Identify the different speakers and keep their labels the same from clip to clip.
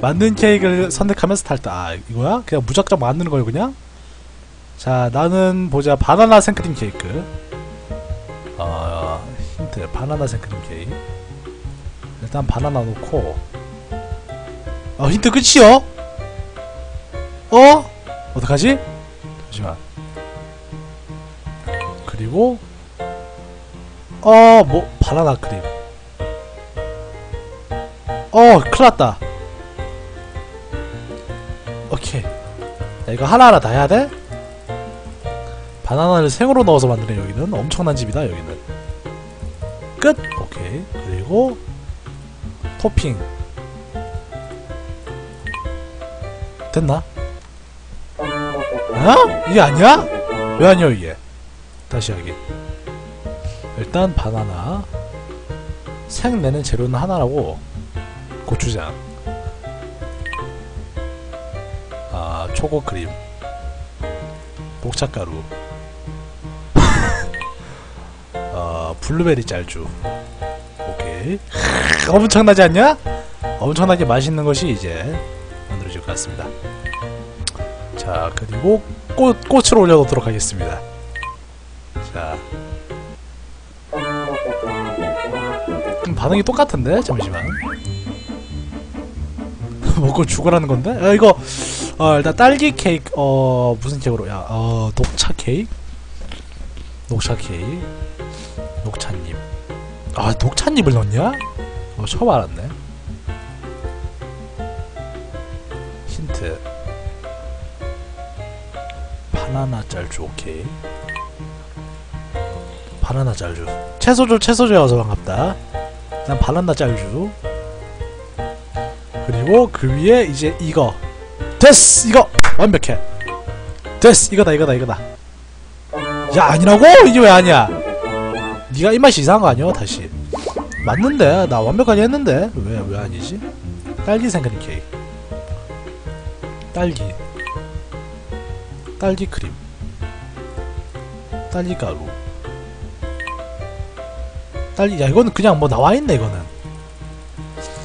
Speaker 1: 만든 케이크를 선택하면 스타트. 아, 이거야? 그냥 무작정 만드는 거예요, 그냥? 자, 나는 보자. 바나나 생크림 케이크. 어, 힌트. 바나나 생크림 케이크. 일단 바나나 넣고. 어, 힌트 끝이요? 어? 어떡하지? 잠시만. 그리고, 어, 뭐, 바나나 크림. 어, 큰일 났다. 오케이. 야, 이거 하나하나 다 해야 돼? 바나나를 생으로 넣어서 만드네, 여기는. 엄청난 집이다, 여기는. 끝! 오케이. 그리고, 토핑. 됐나? 어? 이게 아니야? 왜 아니야, 이게? 다시 하기. 일단, 바나나. 생 내는 재료는 하나라고, 고추장. 초코 크림. 녹차가루. 어, 블루베리 짤주. 오케이. 엄청나지 않냐? 엄청나게 맛있는 것이 이제 만들어질 것 같습니다. 자, 그리고 꽃, 꽃을 올려놓도록 하겠습니다. 자. 음, 반응이 똑같은데? 잠시만. 먹고 죽으라는 건데? 아, 이거, 어, 일단 딸기 케이크, 어, 무슨 케이크로, 야, 어, 녹차 케이크? 녹차 케이크. 녹차잎. 아, 녹차잎을 넣냐? 어, 처음 알았네. 힌트. 바나나 짤주, 오케이. 바나나 짤주. 채소주, 채소주여서 반갑다. 일단 바나나 짤주. 그리고 그 위에 이제 이거. 됐어! 이거! 완벽해. 됐어! 이거다, 이거다, 이거다. 야, 아니라고? 이게 왜 아니야? 니가 입맛이 이상한 거 아니야? 다시. 맞는데? 나 완벽하게 했는데? 왜, 왜 아니지? 딸기 생크림 케이크. 딸기. 딸기 크림. 딸기 가루. 딸기, 야, 이거는 그냥 뭐 나와있네, 이거는.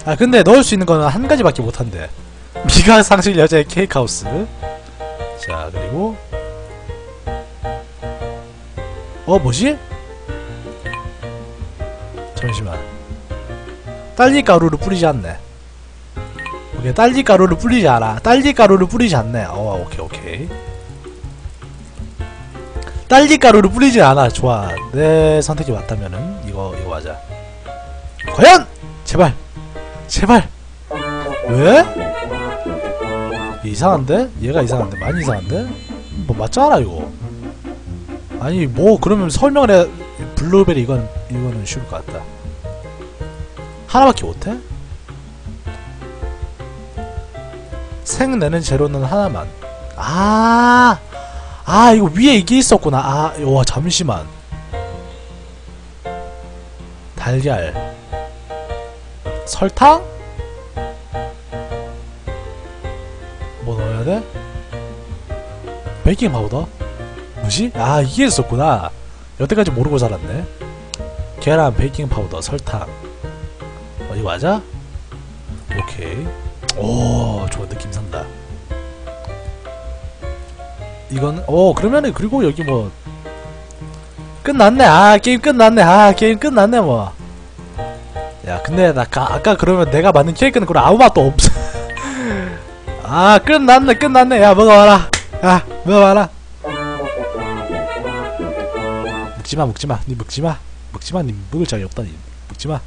Speaker 1: 아, 근데 넣을 수 있는 거는 한 가지밖에 못 한대. 미각 상실 여자의 케이크 하우스. 자, 그리고. 어, 뭐지? 잠시만. 딸기 가루를 뿌리지 않네. 오케이, 딸기 가루를 뿌리지 않아. 딸기 가루를 뿌리지 않네. 어, 오케이, 오케이. 딸기 가루를 뿌리지 않아. 좋아. 내 선택이 맞다면은 이거 이거 맞아. 과연 제발 제발 왜? 이상한데? 얘가 이상한데 많이 이상한데? 뭐 맞잖아 이거. 아니 뭐 그러면 설명을 해. 블루베리 이건 이거는 쉬울 것 같다. 하나밖에 못해? 생 내는 재료는 하나만. 아, 아 이거 위에 이게 있었구나. 아, 와 잠시만. 달걀, 설탕? 돼? 베이킹 파우더? 뭐지? 아 이게 있었구나. 여태까지 모르고 살았네. 계란, 베이킹 파우더, 설탕. 어, 이거 맞아? 오케이. 오, 좋아 느낌 산다. 이거는 오 그러면은 그리고 여기 뭐 끝났네. 아 게임 끝났네. 아 게임 끝났네 뭐. 야 근데 나 가, 아까 그러면 내가 만든 케이크는 그럼 아무 맛도 없어. 아 끝났네 끝났네. 야 먹어봐라. 야 먹어봐라. 먹지마 먹지마 니 먹지마 먹지마 니 먹을 자리 없다 니 먹지마